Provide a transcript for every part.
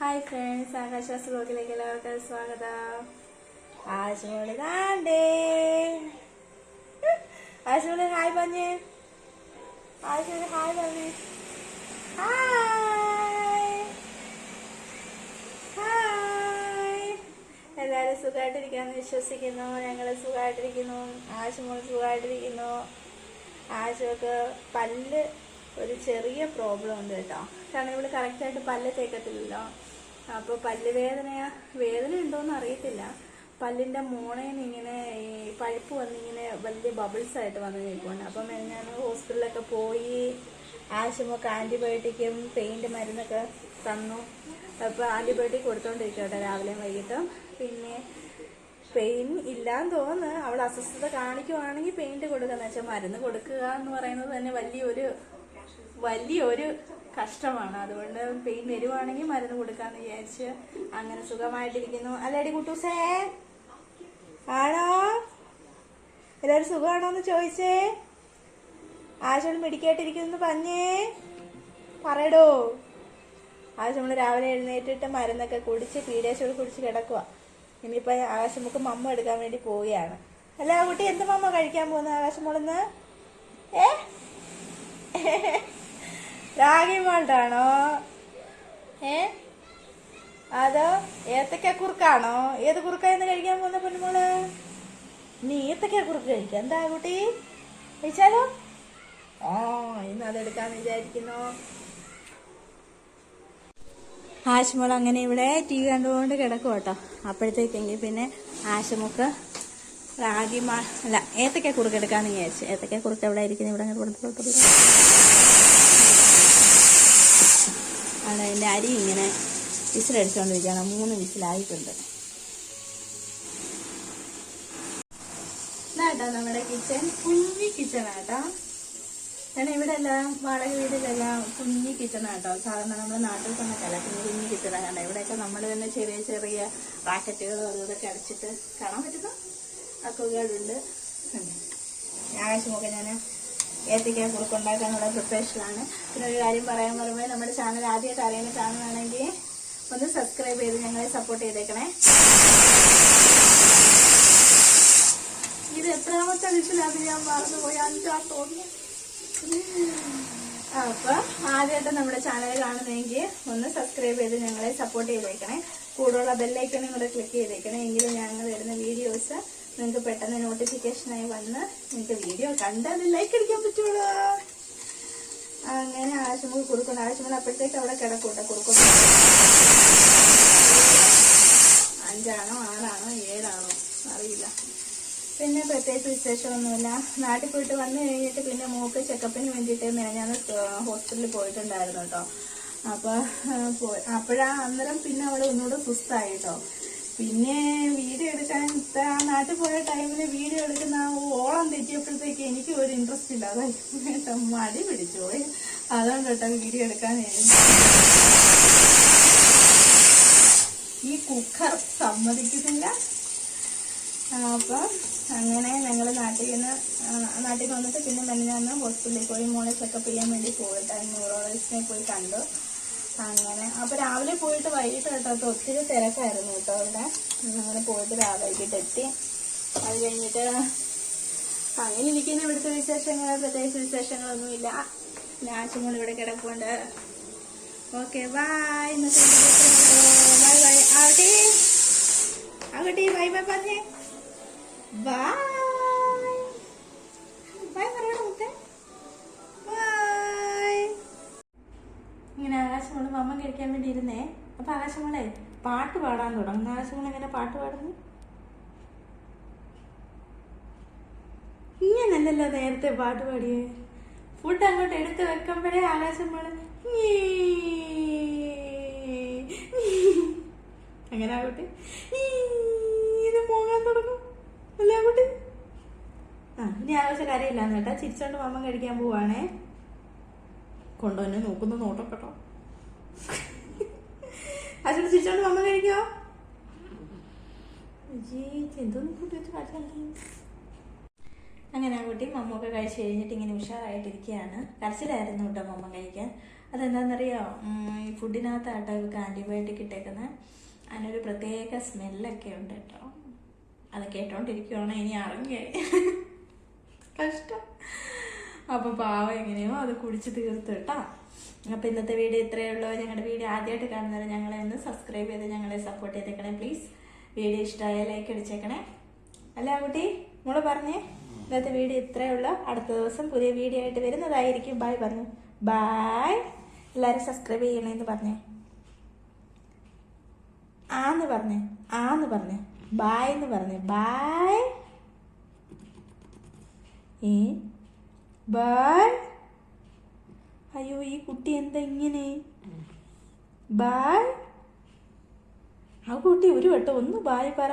Hi friends ആകാശവാസ ബ്ലോഗിലേക്ക് എല്ലാവർക്കും സ്വാഗതം. ആശുമോൾ താണ്ടേ ആശുമോൾ ഹായ് പറഞ്ഞേ. ആശുമോൾ ഹായ് പറഞ്ഞേ. ഹായ് ഹായ് എല്ലാവരും സുഖമായിട്ടിരിക്കാന്ന് വിശ്വസിക്കുന്നു. ഞങ്ങൾ സുഖമായിട്ടിരിക്കുന്നു ആശുമോൾ സുഖമായിട്ടിരിക്കുന്നു ആശുക്ക് പല്ല് ഒരു ചെറിയ പ്രോബ്ലം ഉണ്ട് കേട്ടോ. കാരണം ഇവിടെ കറക്റ്റായിട്ട് പല്ല് തേക്കത്തില്ലല്ലോ. അപ്പോൾ പല്ല് വേദന വേദന ഉണ്ടോയെന്ന് അറിയത്തില്ല. പല്ലിന്റെ മോണയിൽ ഇങ്ങനെ ഈ പഴുപ്പ് വന്നിങ്ങനെ വലിയ ബബിൾസ് ആയിട്ട് വന്ന് നിൽക്കുന്നുണ്ട് അപ്പം ഞാൻ ഹോസ്പിറ്റലിലൊക്കെ പോയി ആശുമൊക്കെ ആന്റിബയോട്ടിക്കും പെയിന്റ് മരുന്നൊക്കെ തന്നു. അപ്പോൾ ആന്റിബയോട്ടിക് കൊടുത്തോണ്ടിരിക്കും കേട്ടോ രാവിലെയും വൈകിട്ടും. പിന്നെ പെയിൻ ഇല്ലാന്ന് തോന്നുന്നു. അവൾ അസ്വസ്ഥത കാണിക്കുവാണെങ്കിൽ പെയിന്റ് എന്ന് വെച്ചാൽ മരുന്ന് കൊടുക്കുക എന്ന് പറയുന്നത് തന്നെ വലിയൊരു വലിയൊരു കഷ്ടമാണ്. അതുകൊണ്ട് പെയിൻ വരുവാണെങ്കിൽ മരുന്ന് കൊടുക്കാന്ന് വിചാരിച്ച് അങ്ങനെ സുഖമായിട്ടിരിക്കുന്നു. അല്ലേടി കുട്ടൂസേ? ആണോ? എല്ലാവരും സുഖമാണോ എന്ന് ചോദിച്ചേ? ആശോൾ മെഡിക്കായിട്ടിരിക്കുന്നു പറഞ്ഞേ? പറയടോ. ആവശ്യം നമ്മൾ രാവിലെ എഴുന്നേറ്റിട്ട് മരുന്നൊക്കെ കുടിച്ച് പീഡിയാശോട് കുടിച്ച് കിടക്കുക ഇനിയിപ്പോൾ ആകാശമുക്ക് മമ്മ എടുക്കാൻ വേണ്ടി പോവുകയാണ്. അല്ല കുട്ടി എന്ത് മമ്മ കഴിക്കാൻ പോകുന്നത് ആകാശമോളിന്ന് ഏ? രാഗി മാൾട്ടാണോ ഏ? അതോ ഏത്തക്ക കുറുക്കാണോ? ഏത് കുറുക്കായിരുന്നു കഴിക്കാൻ പോകുന്ന പൊന്നുമോൾ? നീ ഏത്തക്ക കുറുക്ക് കഴിക്കാം. എന്താ കുട്ടി? കഴിച്ചാലോ? ഓ ഇന്ന് അതെടുക്കാന്ന് വിചാരിക്കുന്നു. ആശുമോൾ അങ്ങനെ ഇവിടെ ടി വി കണ്ടുകൊണ്ട് കിടക്കും കേട്ടോ അപ്പോഴത്തേക്കെങ്കിൽ പിന്നെ ആശുമുക്ക് റാഗി മാ അല്ല ഏത്തക്ക കുറുക്ക് എടുക്കാന്ന് വിചാരിച്ചു. ഏത്തക്ക കുറുക്ക് എവിടെ ഇരിക്കുന്നത് ഇവിടെ അങ്ങോട്ട് കൊടുത്തു കൊടുത്തു. ആണ്. അതിന്റെ അരി ഇങ്ങനെ വിസിലടിച്ചുകൊണ്ടിരിക്കുകയാണ് മൂന്ന് വിസിലായിട്ടുണ്ട്. ഇതാട്ടോ നമ്മുടെ കിച്ചൺ കുഞ്ഞി കിച്ചണാട്ടോ കാരണം ഇവിടെ എല്ലാം വാടക വീട്ടിലെല്ലാം കുഞ്ഞി കിച്ചണാട്ടോ സാധാരണ നമ്മുടെ നാട്ടിൽ തന്നൊക്കെയല്ല കുഞ്ഞു കുഞ്ഞി കിച്ചണ കണ്ട? ഇവിടെയൊക്കെ നമ്മൾ തന്നെ ചെറിയ ചെറിയ റാക്കറ്റുകളും അതും അടിച്ചിട്ട് കാണാൻ പറ്റുന്ന അക്കുകളുണ്ട് ആകാശമൊക്കെ ഞാൻ ഏത്തയ്ക്ക കുറുക്കുണ്ടാക്കാനുള്ള പ്രിപ്പറേഷനാണ് പിന്നെ ഒരു കാര്യം പറയാൻ പറയുമ്പോൾ നമ്മുടെ ചാനൽ ആദ്യമായിട്ട് അറിയാൻ കാണുകയാണെങ്കിൽ ഒന്ന് സബ്സ്ക്രൈബ് ചെയ്ത് ഞങ്ങളെ സപ്പോർട്ട് ചെയ്തേക്കണേ. ഇത് എത്രാമത്തെ വിഷയിലാണ് ഞാൻ മറന്നുപോയി. അഞ്ചാ തോന്നി അപ്പൊ ആദ്യമായിട്ട് നമ്മുടെ ചാനൽ കാണുന്നെങ്കിൽ ഒന്ന് സബ്സ്ക്രൈബ് ചെയ്ത് ഞങ്ങളെ സപ്പോർട്ട് ചെയ്തേക്കണേ. കൂടെയുള്ള ബെല്ലൈക്കണും കൂടെ ക്ലിക്ക് ചെയ്തേക്കണേ. എങ്കിലും ഞങ്ങൾ വരുന്ന വീഡിയോസ് നിങ്ങൾക്ക് പെട്ടെന്ന് നോട്ടിഫിക്കേഷനായി വന്ന് നിങ്ങൾക്ക് വീഡിയോ കണ്ടാൽ ലൈക്ക് അടിക്കാൻ പറ്റുള്ളൂ. അങ്ങനെ ആശുമുക്ക് കുറുക്കണം ആശുമുക്ക് അപ്പോഴത്തേക്ക് അവിടെ കിടക്കൂട്ടെ കുറുക്കണം അഞ്ചാണോ ആറാണോ ഏഴാണോ? അറിയില്ല. പിന്നെ പ്രത്യേകിച്ച് വിശേഷമൊന്നുമില്ല. നാട്ടിൽ പോയിട്ട് വന്നു കഴിഞ്ഞിട്ട് പിന്നെ മൂക്ക് ചെക്കപ്പിന് വേണ്ടിയിട്ട് ഞാൻ ഹോസ്പിറ്റലിൽ പോയിട്ടുണ്ടായിരുന്നു കേട്ടോ. അപ്പോൾ അപ്പോഴാ അന്നേരം പിന്നെ അവൾ ഒന്നുകൂടെ സുസ്തായി കേട്ടോ. പിന്നെ വീഡിയോ എടുക്കാൻ നാട്ടിൽ പോയ ടൈമിൽ വീഡിയോ എടുക്കുന്ന ഓളം തെറ്റിയപ്പോഴത്തേക്ക് എനിക്ക് ഒരു ഇൻട്രസ്റ്റ് ഇല്ല. അതായത് മടി പിടിച്ചു പോയി. അതുകൊണ്ട് കേട്ടോ വീഡിയോ എടുക്കാൻ ഈ കുക്കർ സമ്മതിക്കുന്നില്ല അപ്പം അങ്ങനെ ഞങ്ങൾ നാട്ടിൽ നിന്ന് നാട്ടിൽ വന്നിട്ട് പിന്നെ മെനഞ്ഞാന്ന് ഹോസ്പിറ്റലിൽ പോയി മോളെ ചെക്കപ്പ് ചെയ്യാൻ വേണ്ടി പോയിട്ട് ന്യൂറോളജിസ്റ്റിനെ പോയി കണ്ടു. അങ്ങനെ. അപ്പൊ രാവിലെ പോയിട്ട് വൈകിട്ട് കേട്ടോ ഒത്തിരി തിരക്കായിരുന്നു കേട്ടോ അവിടെ. അങ്ങനെ പോയിട്ട് രാവിലെ വൈകിട്ട് എത്തി. അത് കഴിഞ്ഞിട്ട് അങ്ങനെ ഇരിക്കുന്ന ഇവിടുത്തെ വിശേഷങ്ങൾ പ്രത്യേകിച്ച് വിശേഷങ്ങളൊന്നുമില്ല നാശങ്ങൾ ഇവിടെ കിടപ്പുണ്ട്. ഓക്കെ ബായ് ബൈ ബൈ ആവട്ടെ. ആകട്ടെ ബൈ ബൈ പറഞ്ഞേ. ബൈ കഴിക്കാൻ വേണ്ടി ഇരുന്നേ അപ്പൊ ആകാശമോളെ പാട്ട് പാടാൻ തുടങ്ങുന്ന ആകാശമോളെ എങ്ങനെ പാട്ട് പാടുന്നു? ഇങ്ങനല്ലല്ലോ നേരത്തെ പാട്ട് പാടിയേ. ഫുഡ് അങ്ങോട്ട് എടുത്ത് വെക്കുമ്പോഴേ ആകാശമോൾ ഞീ. അങ്ങനെ ആകട്ടെ ഇത് പോകാൻ തുടങ്ങും. അല്ലേ ആകട്ടെ ആ ഇനി ആകാശ കരയില്ലാന്ന് കേട്ടാ. ചിരിച്ചോണ്ട് മാമൻ കഴിക്കാൻ പോവാണേ. കൊണ്ടുവന്നെ നോക്കുന്ന നോട്ടം കേട്ടോ. ചിരിച്ചോണ്ട് മമ്മ കഴിക്കോ എന്തോന്ന് കൂട്ടി വെച്ച് അങ്ങനെ ആ കുട്ടി മമ്മൊക്കെ കഴിച്ച് കഴിഞ്ഞിട്ട് ഇങ്ങനെ ഉഷാറായിട്ടിരിക്കുകയാണ് കരച്ചിലായിരുന്നു കേട്ടോ മമ്മ കഴിക്കാൻ അതെന്താണെന്നറിയോ ഈ ഫുഡിനകത്താട്ടോ ഇവർക്ക് ആന്റിബയോട്ടിക് ഇട്ടേക്കുന്നത് അതിനൊരു പ്രത്യേക സ്മെല്ലൊക്കെ ഉണ്ട് കേട്ടോ. അത് കേട്ടോണ്ടിരിക്കുവാണ് ഇനി അറിഞ്ഞേ. കഷ്ടം. അപ്പോൾ പാവം എങ്ങനെയോ അത് കുടിച്ച് തീർത്തു കേട്ടോ. അപ്പോൾ ഇന്നത്തെ വീഡിയോ ഇത്രയേ ഉള്ളൂ. ഞങ്ങളുടെ വീഡിയോ ആദ്യമായിട്ട് കാണുന്നത് ഞങ്ങളെ ഒന്ന് സബ്സ്ക്രൈബ് ചെയ്ത് ഞങ്ങളെ സപ്പോർട്ട് ചെയ്തേക്കണേ പ്ലീസ് വീഡിയോ ഇഷ്ടമായ ലൈക്ക് അടിച്ചേക്കണേ. അല്ല കുട്ടി മോൾ പറഞ്ഞേ? ഇന്നത്തെ വീഡിയോ ഇത്രയേ ഉള്ളൂ. അടുത്ത ദിവസം പുതിയ വീഡിയോ ആയിട്ട് വരുന്നതായിരിക്കും. ബായ് പറഞ്ഞു. ബായ് എല്ലാവരും സബ്സ്ക്രൈബ് ചെയ്യണേന്ന് പറഞ്ഞേ. ആന്ന് പറഞ്ഞേ. ആന്ന് പറഞ്ഞേ. ബായ് എന്ന് പറഞ്ഞേ. ബായ് ഏ? ബായ് അയ്യോ ഈ കുട്ടി എന്താ ഇങ്ങനെ? ബായ് ആ കുട്ടി ഒരു വട്ടം ഒന്ന് ബായ് പറ.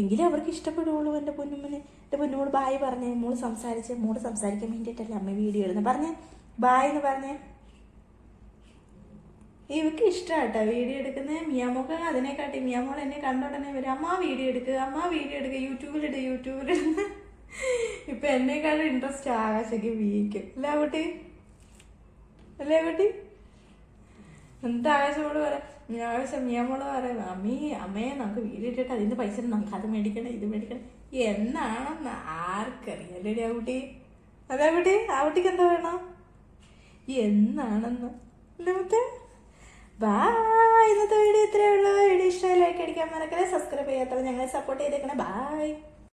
എങ്കിലേ അവർക്ക് ഇഷ്ടപ്പെടുള്ളൂ എന്റെ പൊന്നുമ്മനെ. എന്റെ പൊന്നുമോട് ബായ് പറഞ്ഞേ. മോൾ സംസാരിച്ച് മോൾ സംസാരിക്കാൻ വേണ്ടിയിട്ടല്ലേ അമ്മ വീഡിയോ ഇടുന്നത് പറഞ്ഞേ ബായ് എന്ന് പറഞ്ഞേ. ഇവക്ക് ഇഷ്ടമാട്ടോ വീഡിയോ എടുക്കുന്നത് മിയാമോക്ക് അതിനെക്കാട്ടി മിയാമോൾ എന്നെ കണ്ടോടനെ വരും അമ്മ വീഡിയോ എടുക്കുക അമ്മ വീഡിയോ എടുക്കുക യൂട്യൂബിലിട് യൂട്യൂബിൽ ഇപ്പൊ എന്നെക്കാളും ഇൻട്രസ്റ്റ് ആകാശയ്ക്ക് വീക്കും. അല്ല കുട്ടി? അല്ലേ കുട്ടി? എന്താ ആകാശമോട് പറയാം? ആകാശം മിയാമോൾ പറയാം അമ്മീ അമ്മയെ നമുക്ക് വീടിട്ടിട്ട് അതിന്റെ പൈസ നമുക്ക് അത് മേടിക്കണം ഇത് മേടിക്കണം. എന്നാണെന്ന് ആർക്കറിയാലേ ആ കുട്ടി? അതെ കുട്ടി ആ കുട്ടിക്ക് എന്താ വേണം? എന്നാണെന്ന്. ബായ് ഇന്നത്തെ വീഡിയോ ഇത്രയേ ഉള്ളൂ. വീഡിയോ ഇഷ്ടമായി ലൈക്ക് അടിക്കാൻ മറക്കല്ലേ സബ്സ്ക്രൈബ് ചെയ്യാത്തവർ ഞങ്ങളെ സപ്പോർട്ട് ചെയ്തേക്കണേ. ബായ്